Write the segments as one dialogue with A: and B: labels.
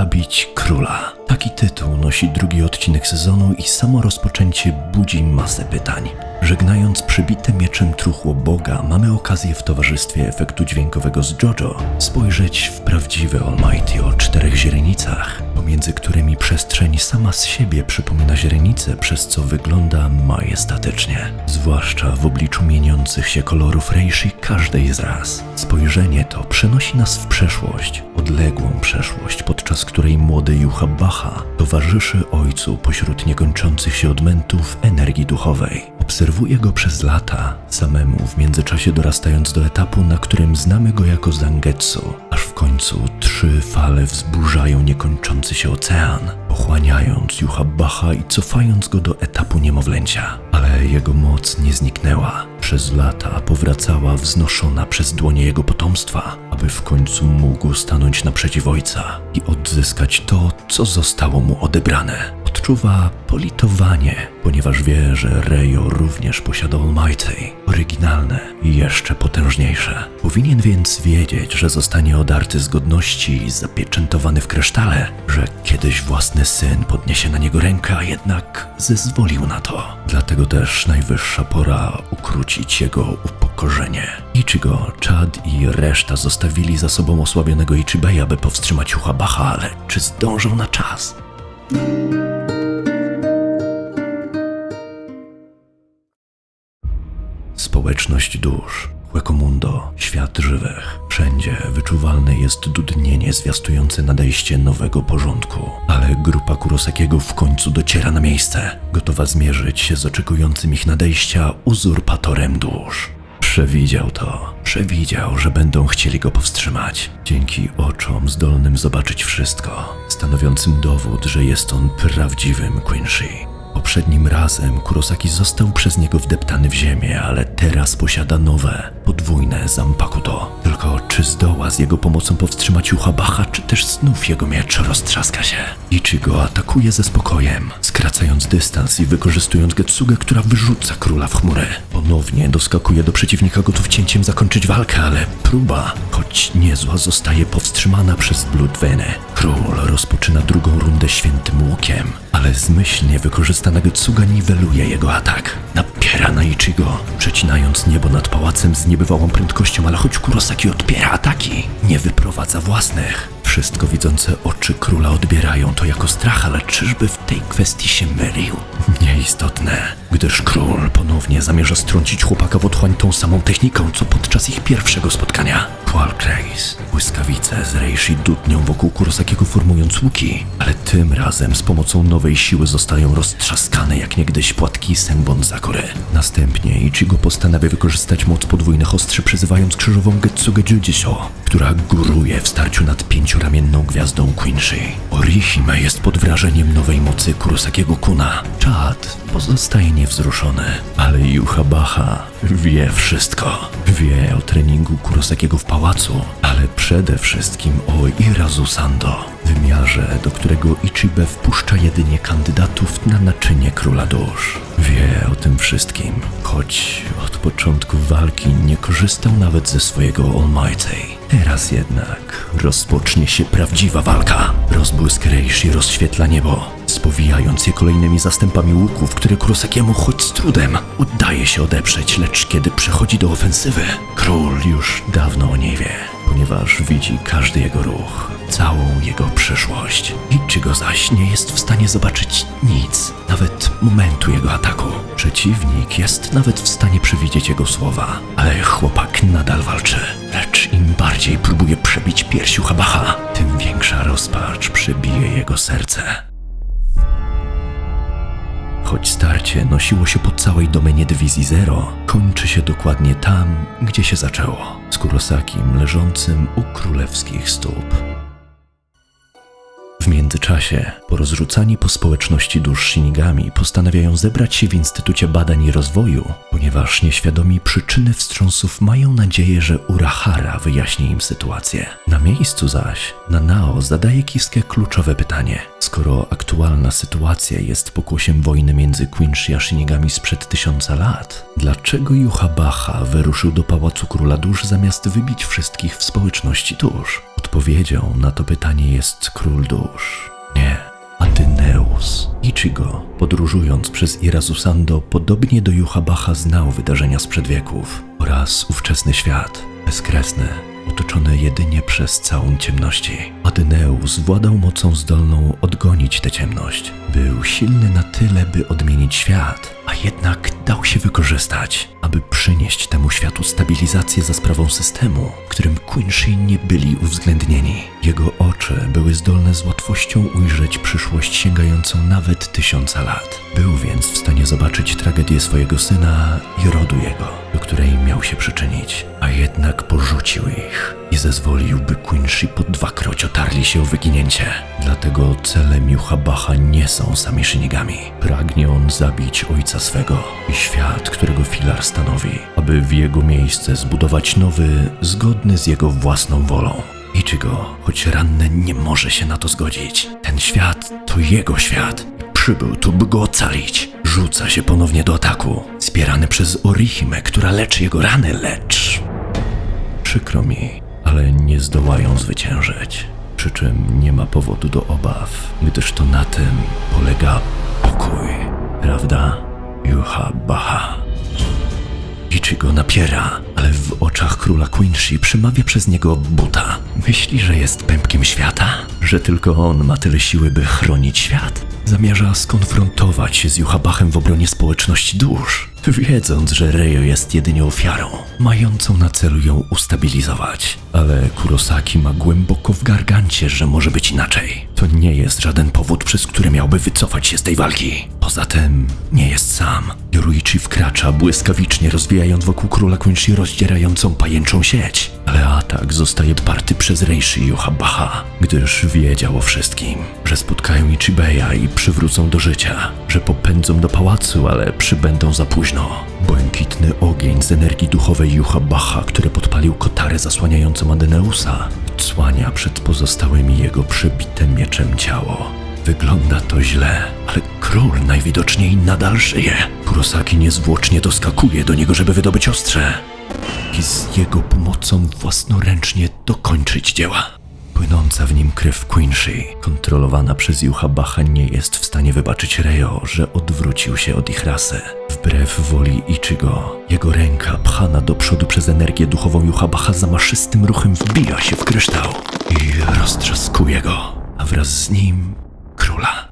A: zabić króla. Taki tytuł nosi drugi odcinek sezonu i samo rozpoczęcie budzi masę pytań. Żegnając przybite mieczem truchło Boga, mamy okazję w towarzystwie efektu dźwiękowego z JoJo spojrzeć w prawdziwe Almighty o czterech źrenicach, pomiędzy którymi przestrzeń sama z siebie przypomina źrenicę, przez co wygląda majestatycznie. Zwłaszcza w obliczu mieniących się kolorów Reishi każdej z raz. Spojrzenie to przenosi nas w przeszłość, odległą przeszłość, podczas której młody Juha Bacha towarzyszy ojcu pośród niekończących się odmętów energii duchowej. Obserwuje go przez lata, samemu w międzyczasie dorastając do etapu, na którym znamy go jako Zangetsu, aż w końcu trzy fale wzburzają niekończący się ocean, pochłaniając Juha Bacha i cofając go do etapu niemowlęcia. Ale jego moc nie zniknęła. Przez lata powracała wznoszona przez dłonie jego potomstwa, aby w końcu mógł stanąć naprzeciw ojca i odzyskać to, co zostało mu odebrane. Odczuwa politowanie, ponieważ wie, że Rejo również posiada Almighty, oryginalne i jeszcze potężniejsze. Powinien więc wiedzieć, że zostanie odarty z godności i zapieczętowany w krysztale, że kiedyś własny syn podniesie na niego rękę, a jednak zezwolił na to. Dlatego też najwyższa pora ukrócić jego upokorzenie. Ichigo, Chad i reszta zostawili za sobą osłabionego Ichibeya, by powstrzymać Uchabacha, ale czy zdążą na czas? Społeczność dusz, Huecomundo, świat żywych. Wszędzie wyczuwalne jest dudnienie zwiastujące nadejście nowego porządku. Ale grupa Kurosakiego w końcu dociera na miejsce, gotowa zmierzyć się z oczekującym ich nadejścia uzurpatorem dusz. Przewidział to. Przewidział, że będą chcieli go powstrzymać. Dzięki oczom zdolnym zobaczyć wszystko, stanowiącym dowód, że jest on prawdziwym Quincy. Poprzednim razem Kurosaki został przez niego wdeptany w ziemię, ale teraz posiada nowe, podwójne Zampakuto. Tylko czy zdoła z jego pomocą powstrzymać Uchabacha, czy też znów jego miecz roztrzaska się? Ichigo atakuje ze spokojem, skracając dystans i wykorzystując Getsugę, która wyrzuca króla w chmury. Ponownie doskakuje do przeciwnika gotów cięciem zakończyć walkę, ale próba, choć niezła, zostaje powstrzymana przez Bloodvene. Król rozpoczyna drugą rundę świętym łukiem, ale zmyślnie wykorzystana Getsuga niweluje jego atak. Napiera na Ichigo, przecinając niebo nad pałacem z niebywałą prędkością, ale choć Kurosaki odpiera ataki, nie wyprowadza własnych. Wszystko widzące oczy króla odbierają to jako strach, ale czyżby w tej kwestii się mylił? Nieistotne, gdyż król ponownie zamierza strącić chłopaka w otchłań tą samą techniką, co podczas ich pierwszego spotkania. Qualcraze, błyskawice z Reishi dudnią wokół Kurosakiego formując łuki, ale tym razem z pomocą nowej siły zostają roztrzaskane jak niegdyś płatki Senbon Zakory. Następnie Ichigo postanawia wykorzystać moc podwójnych ostrzy, przyzywając krzyżową Getsuge Jujisho, która góruje w starciu nad pięcioramienną gwiazdą Quincy. Orihime jest pod wrażeniem nowej mocy Kurosakiego Kuna. Chad pozostaje niewzruszony, ale Yuhabaha wie wszystko. Wie o treningu Kurosakiego w pałacu, ale przede wszystkim o Irazu Sando, wymiarze, do którego Ichibe wpuszcza jedynie kandydatów na naczynie króla dusz. Wie o tym wszystkim, choć od początku walki nie korzystał nawet ze swojego Almighty. Teraz jednak rozpocznie się prawdziwa walka. Rozbłysk Reishi rozświetla niebo, spowijając je kolejnymi zastępami łuków, które Kurosakiemu choć z trudem udaje się odeprzeć, lecz kiedy przechodzi do ofensywy, król już dawno o niej wie, ponieważ widzi każdy jego ruch, całą jego przyszłość. Ichigo zaś nie jest w stanie zobaczyć nic, nawet momentu jego ataku. Przeciwnik jest nawet w stanie przewidzieć jego słowa, ale chłopak nadal walczy. Lecz im bardziej próbuje przebić piersiu Habacha, tym większa rozpacz przebije jego serce. Choć starcie nosiło się po całej domenie dywizji Zero, kończy się dokładnie tam, gdzie się zaczęło, z Kurosakim leżącym u królewskich stóp. W międzyczasie, porozrzucani po społeczności dusz Shinigami postanawiają zebrać się w Instytucie Badań i Rozwoju, ponieważ nieświadomi przyczyny wstrząsów mają nadzieję, że Urahara wyjaśni im sytuację. Na miejscu zaś Nanao zadaje Kiskę kluczowe pytanie. Skoro aktualna sytuacja jest pokłosiem wojny między Quincy a Shinigami sprzed tysiąca lat, dlaczego Yuhabaha wyruszył do Pałacu Króla Dusz zamiast wybić wszystkich w społeczności dusz? Odpowiedzią na to pytanie jest Król Dusz. Nie, Atyneus. Ichigo, podróżując przez Irasusando, podobnie do Yuhabaha znał wydarzenia sprzed wieków oraz ówczesny świat, bezkresny, otoczony jedynie przez całą ciemności. Adyneus władał mocą zdolną odgonić tę ciemność. Był silny na tyle, by odmienić świat, a jednak dał się wykorzystać, aby przynieść temu światu stabilizację za sprawą systemu, w którym Quincy nie byli uwzględnieni. Jego oczy były zdolne z łatwością ujrzeć przyszłość sięgającą nawet tysiąca lat. Był więc w stanie zobaczyć tragedię swojego syna i rodu jego, do której miał się przyczynić, a jednak porzucił ich i zezwolił, by Quincy po dwakroć otarli się o wyginięcie. Dlatego celem Yuhabaha nie są sami Shinigami. Pragnie on zabić ojca swego i świat, którego filar stanowi, aby w jego miejsce zbudować nowy, zgodny z jego własną wolą. Ichigo, choć ranny, nie może się na to zgodzić. Ten świat to jego świat. Przybył tu, by go ocalić. Rzuca się ponownie do ataku, wspierany przez Orihime, która leczy jego rany, lecz... Przykro mi, ale nie zdołają zwyciężyć. Przy czym nie ma powodu do obaw, gdyż to na tym polega pokój. Prawda? Juha Baha. Ichigo napiera, ale w oczach króla Quincy przemawia przez niego buta. Myśli, że jest pępkiem świata? Że tylko on ma tyle siły, by chronić świat? Zamierza skonfrontować się z Juhabachem w obronie społeczności dusz, wiedząc, że Rejo jest jedynie ofiarą, mającą na celu ją ustabilizować. Ale Kurosaki ma głęboko w gargancie, że może być inaczej. To nie jest żaden powód, przez który miałby wycofać się z tej walki. Poza tym nie jest sam. Yoruichi wkracza, błyskawicznie rozwijając wokół króla Quincy rozdzierającą pajęczą sieć. Ale atak zostaje party przez Reishi Yohabaha, gdyż wiedział o wszystkim, że spotkają Ichibeya i przywrócą do życia, że popędzą do pałacu, ale przybędą za późno. Błękitny ogień z energii duchowej Yuhabaha, który podpalił kotarę zasłaniającą Adeneusa, odsłania przed pozostałymi jego przebite mieczem ciało. Wygląda to źle, ale król najwidoczniej nadal żyje. Kurosaki niezwłocznie doskakuje do niego, żeby wydobyć ostrze i z jego pomocą własnoręcznie dokończyć dzieła. Płynąca w nim krew Quincy, kontrolowana przez Yuhabacha, nie jest w stanie wybaczyć Reo, że odwrócił się od ich rasy. Wbrew woli Ichigo, jego ręka pchana do przodu przez energię duchową Yuhabacha zamaszystym ruchem wbija się w kryształ i roztrzaskuje go, a wraz z nim króla.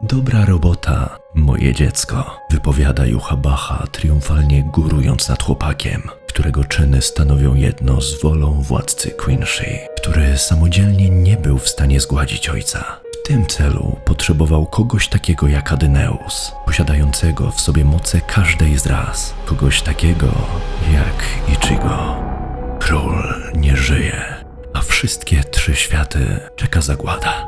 A: Dobra robota, moje dziecko, wypowiada Juhabacha, triumfalnie górując nad chłopakiem, którego czyny stanowią jedno z wolą władcy Quincy, który samodzielnie nie był w stanie zgładzić ojca. W tym celu potrzebował kogoś takiego jak Adyneus, posiadającego w sobie moce każdej z ras, kogoś takiego jak Ichigo. Król nie żyje, a wszystkie trzy światy czeka zagłada.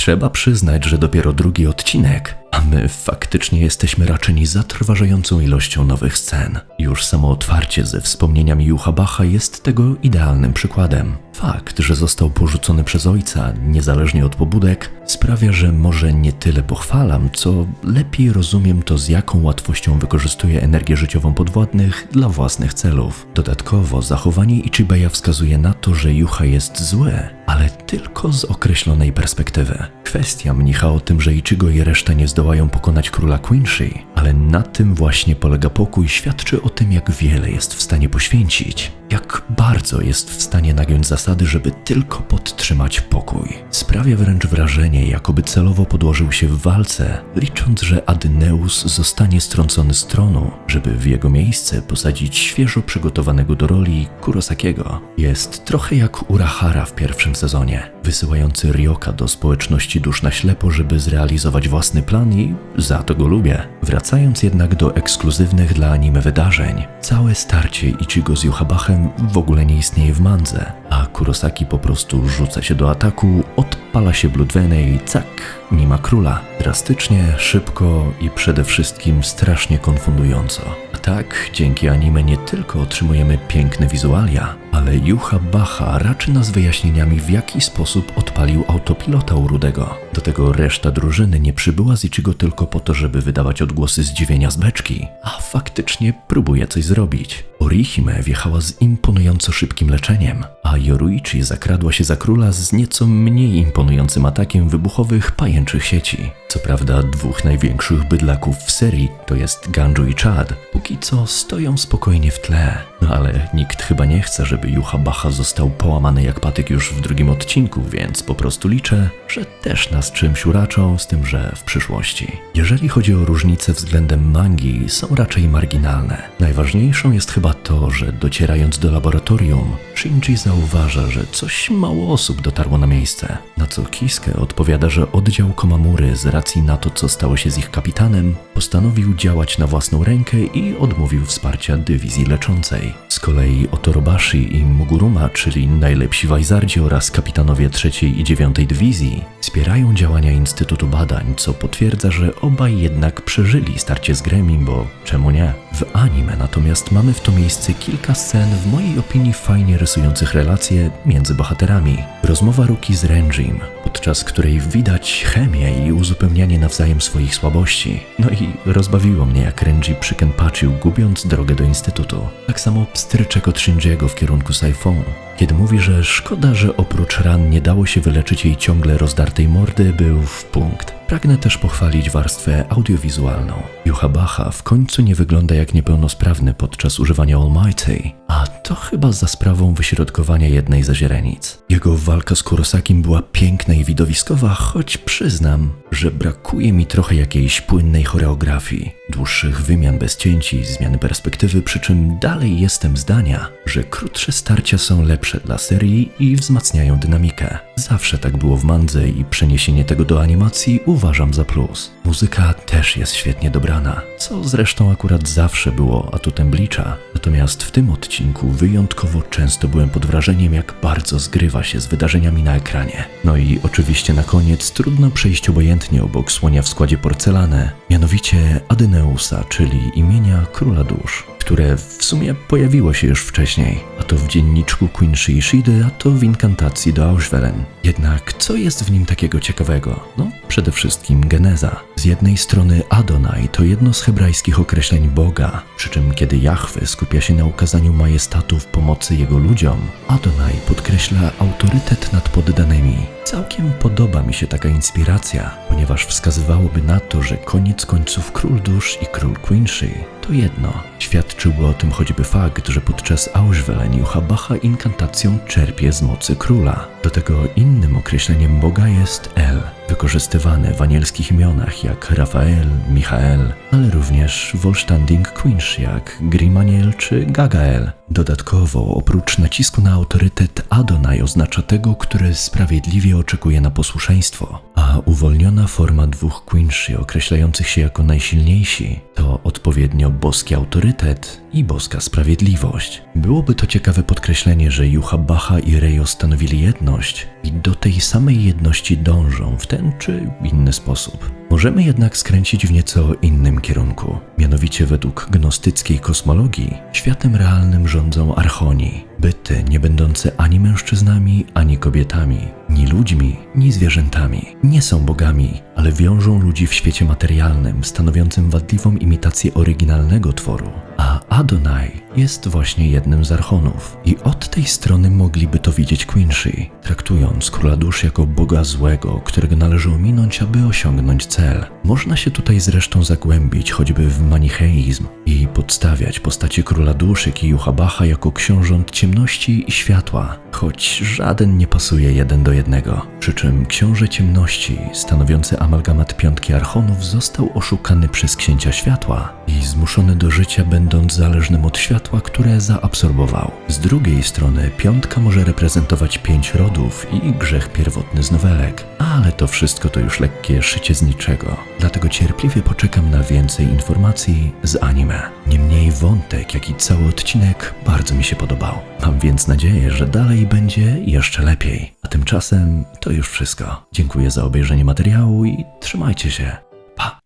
A: Trzeba przyznać, że dopiero drugi odcinek, a my faktycznie jesteśmy raczeni zatrważającą ilością nowych scen. Już samo otwarcie ze wspomnieniami Juhabacha jest tego idealnym przykładem. Fakt, że został porzucony przez ojca, niezależnie od pobudek, sprawia, że może nie tyle pochwalam, co lepiej rozumiem to, z jaką łatwością wykorzystuje energię życiową podwładnych dla własnych celów. Dodatkowo zachowanie Ichibeya wskazuje na to, że Juha jest zły, ale tylko z określonej perspektywy. Kwestia mnicha o tym, że Ichigo i reszta nie zdołają pokonać króla Quincy, ale na tym właśnie polega pokój, świadczy o tym, jak wiele jest w stanie poświęcić, jak bardzo jest w stanie nagiąć zasady, żeby tylko podtrzymać pokój. Sprawia wręcz wrażenie, jakoby celowo podłożył się w walce, licząc, że Adyneus zostanie strącony z tronu, żeby w jego miejsce posadzić świeżo przygotowanego do roli Kurosakiego. Jest trochę jak Urahara w pierwszym sezonie, wysyłający Ryoka do społeczności dusz na ślepo, żeby zrealizować własny plan i za to go lubię. Wracając jednak do ekskluzywnych dla anime wydarzeń, całe starcie Ichigo z Yuhabachem w ogóle nie istnieje w mandze, a Kurosaki po prostu rzuca się do ataku, odpala się Bloodvene i cak, nie ma króla. Drastycznie, szybko i przede wszystkim strasznie konfundująco. A tak, dzięki anime nie tylko otrzymujemy piękne wizualia, ale Yuha Baha raczy nas wyjaśnieniami w jaki sposób odpalił autopilota u Rudego. Do tego reszta drużyny nie przybyła z Ichigo tylko po to, żeby wydawać odgłosy zdziwienia z beczki, a faktycznie próbuje coś zrobić. Orihime wjechała z imponująco szybkim leczeniem, a Yoruichi zakradła się za króla z nieco mniej imponującym atakiem wybuchowych pajęczych sieci. Co prawda dwóch największych bydlaków w serii, to jest Ganju i Chad, póki co stoją spokojnie w tle. No ale nikt chyba nie chce, żeby Yuha Baha został połamany jak patyk już w drugim odcinku, więc po prostu liczę, że też nas czymś uraczą, z tym, że w przyszłości. Jeżeli chodzi o różnice względem mangi, są raczej marginalne. Najważniejszą jest chyba to, że docierając do laboratorium, Shinji zauważa, że coś mało osób dotarło na miejsce. Na co Kisuke odpowiada, że oddział Komamury z racji na to, co stało się z ich kapitanem, postanowił działać na własną rękę i odmówił wsparcia dywizji leczącej. Z kolei Otorobashi i Muguruma, czyli najlepsi wajzardzi oraz kapitanowie trzeciej i dziewiątej dywizji, wspierają działania Instytutu Badań, co potwierdza, że obaj jednak przeżyli starcie z Gremim, bo czemu nie? W anime natomiast mamy w to miejsce kilka scen, w mojej opinii fajnie rysujących relacje między bohaterami. Rozmowa Ruki z Renjim, podczas której widać chemię i uzupełnianie nawzajem swoich słabości. No i rozbawiło mnie, jak Renji przykępaczył, gubiąc drogę do Instytutu. Tak samo pstryczek od Shinjiego w kierunku Saifon, kiedy mówi, że szkoda, że oprócz ran nie dało się wyleczyć jej ciągle rozdartej mordy, był w punkt. Pragnę też pochwalić warstwę audiowizualną. Yuha Baha w końcu nie wygląda jak niepełnosprawny podczas używania Almighty, a to chyba za sprawą wyśrodkowania jednej ze źrenic. Jego walka z Kurosakim była piękna i widowiskowa, choć przyznam, że brakuje mi trochę jakiejś płynnej choreografii, dłuższych wymian bez cięci zmiany perspektywy, przy czym dalej jestem zdania, że krótsze starcia są lepsze dla serii i wzmacniają dynamikę. Zawsze tak było w mandze i przeniesienie tego do animacji uważam za plus. Muzyka też jest świetnie dobrana, co zresztą akurat zawsze było atutem Bleacha. Natomiast w tym odcinku wyjątkowo często byłem pod wrażeniem, jak bardzo zgrywa się z wydarzeniami na ekranie. No i oczywiście na koniec trudno przejść obojętnie obok słonia w składzie porcelany, mianowicie Adeneusa, czyli imienia Króla Dusz które w sumie pojawiło się już wcześniej, a to w dzienniczku Queen Shiishidy, a to w inkantacji do Auschwellen. Jednak co jest w nim takiego ciekawego? No, przede wszystkim geneza. Z jednej strony Adonai to jedno z hebrajskich określeń Boga, przy czym kiedy Jahwe skupia się na ukazaniu majestatu w pomocy jego ludziom, Adonai podkreśla autorytet nad poddanymi. Całkiem podoba mi się taka inspiracja, ponieważ wskazywałoby na to, że koniec końców król dusz i król Quincy to jedno. Świadczyłby o tym choćby fakt, że podczas Auschwellen Juhabacha inkantacją czerpie z mocy króla. Do tego innym określeniem Boga jest El, wykorzystywane w anielskich imionach jak Rafael, Michael, ale również w Olstanding Queens jak Grimaniel czy Gagael. Dodatkowo, oprócz nacisku na autorytet, Adonai oznacza tego, który sprawiedliwie oczekuje na posłuszeństwo, a uwolniona forma dwóch Quincy określających się jako najsilniejsi to odpowiednio boski autorytet i boska sprawiedliwość. Byłoby to ciekawe podkreślenie, że Juha Bacha i Rejo stanowili jedność i do tej samej jedności dążą w ten czy inny sposób. Możemy jednak skręcić w nieco innym kierunku. Mianowicie według gnostyckiej kosmologii światem realnym rządzą archoni, byty nie będące ani mężczyznami, ani kobietami, ni ludźmi, ni zwierzętami. Nie są bogami, ale wiążą ludzi w świecie materialnym, stanowiącym wadliwą imitację oryginalnego tworu. A Adonai jest właśnie jednym z archonów. I od tej strony mogliby to widzieć Quincy, traktując króla dusz jako boga złego, którego należy ominąć, aby osiągnąć cel. Można się tutaj zresztą zagłębić choćby w manicheizm i podstawiać postacie króla dusz, jak i Juhabacha jako książąt ciemności i światła, choć żaden nie pasuje jeden do jednego. Przy czym książę ciemności, stanowiący amalgamat piątki archonów, został oszukany przez księcia światła i zmuszony do życia, będąc zależnym od światła, które zaabsorbował. Z drugiej strony piątka może reprezentować pięć rodów i grzech pierwotny z nowelek, ale to wszystko to już lekkie szycie z niczego, dlatego cierpliwie poczekam na więcej informacji z anime. Niemniej wątek, jak i cały odcinek bardzo mi się podobał. Mam więc nadzieję, że dalej będzie jeszcze lepiej. A tymczasem to już wszystko. Dziękuję za obejrzenie materiału i trzymajcie się. Pa!